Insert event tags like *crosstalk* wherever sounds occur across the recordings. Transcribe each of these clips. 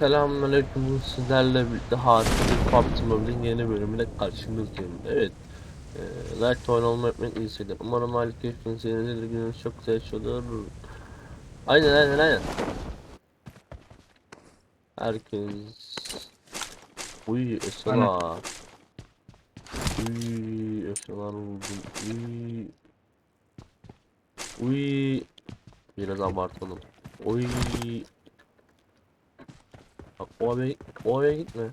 Selamünaleyküm sizlerle birlikte harika bir PUBG Mobile'in yeni bölümüyle karşınızdayım. Evet. E, like oyun olmayı unutmayın iyi seyirler. Umarım harika geçtiğiniz yenidir gününüz çok güzel geçiyordur. Aynen aynen aynen. Herkes. Uy Esra. Uy Esralar buldum. Uy. Uy. Biraz abartalım. Uy. Bak o eve, o eve gitme.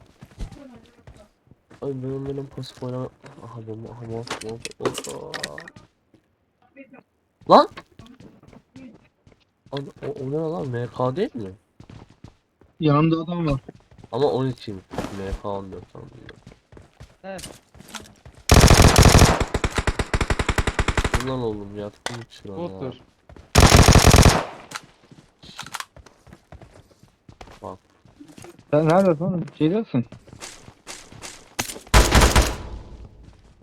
Ay benim benim pasif oynama. Aha bomba aha bomba bomba. Lan! Lan O, o ne lan MK değil mi? Yanımda adam var. Ama 12'yim. MK 14 sandım. Evet. Ulan oğlum yaktım şurada. Bottur. Bak. Sen neredesin oğlum? Geliyorsun.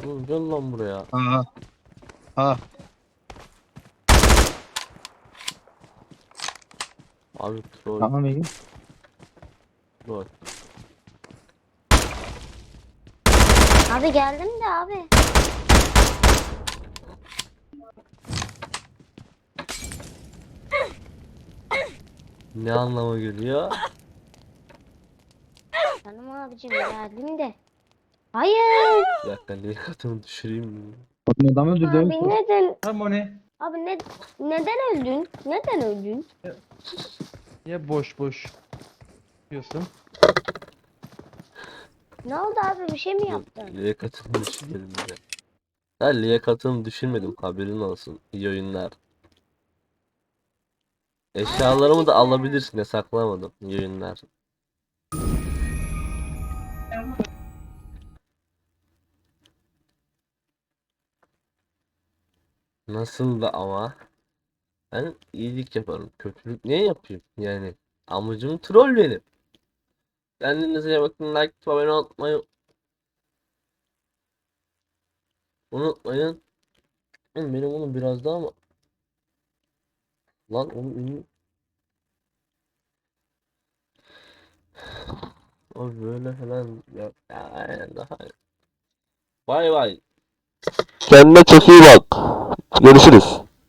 Oğlum gel lan buraya. Aha. Ha. Abi troll Tamam iyi. troll. Abi geldim de abi. Ne anlama geliyor? Canım abicim geldim de. Hayır. Bir dakika niye katımı düşüreyim mi? Bakın adam öldürdü. Abi neden? Harmony. Abi ne, neden öldün? Neden öldün? Niye boş boş diyorsun? Ne oldu abi bir şey mi yaptın? Liyakatımı düşürmedim ya. Ha liyakatımı düşürmedim haberin olsun. İyi oyunlar. Eşyalarımı da alabilirsin yasaklamadım. İyi oyunlar. Nasıl da ama ben iyilik yaparım. Kötülük niye yapayım? Yani amacım troll benim. Kendinize iyi bakın. Like, abone unutmayın. Oğlum Benim onun biraz daha mı? Lan onun ünlü. *sighs* Abi böyle falan ya, ya daha. Bay bay. Kendine çok iyi bak. Görüşürüz.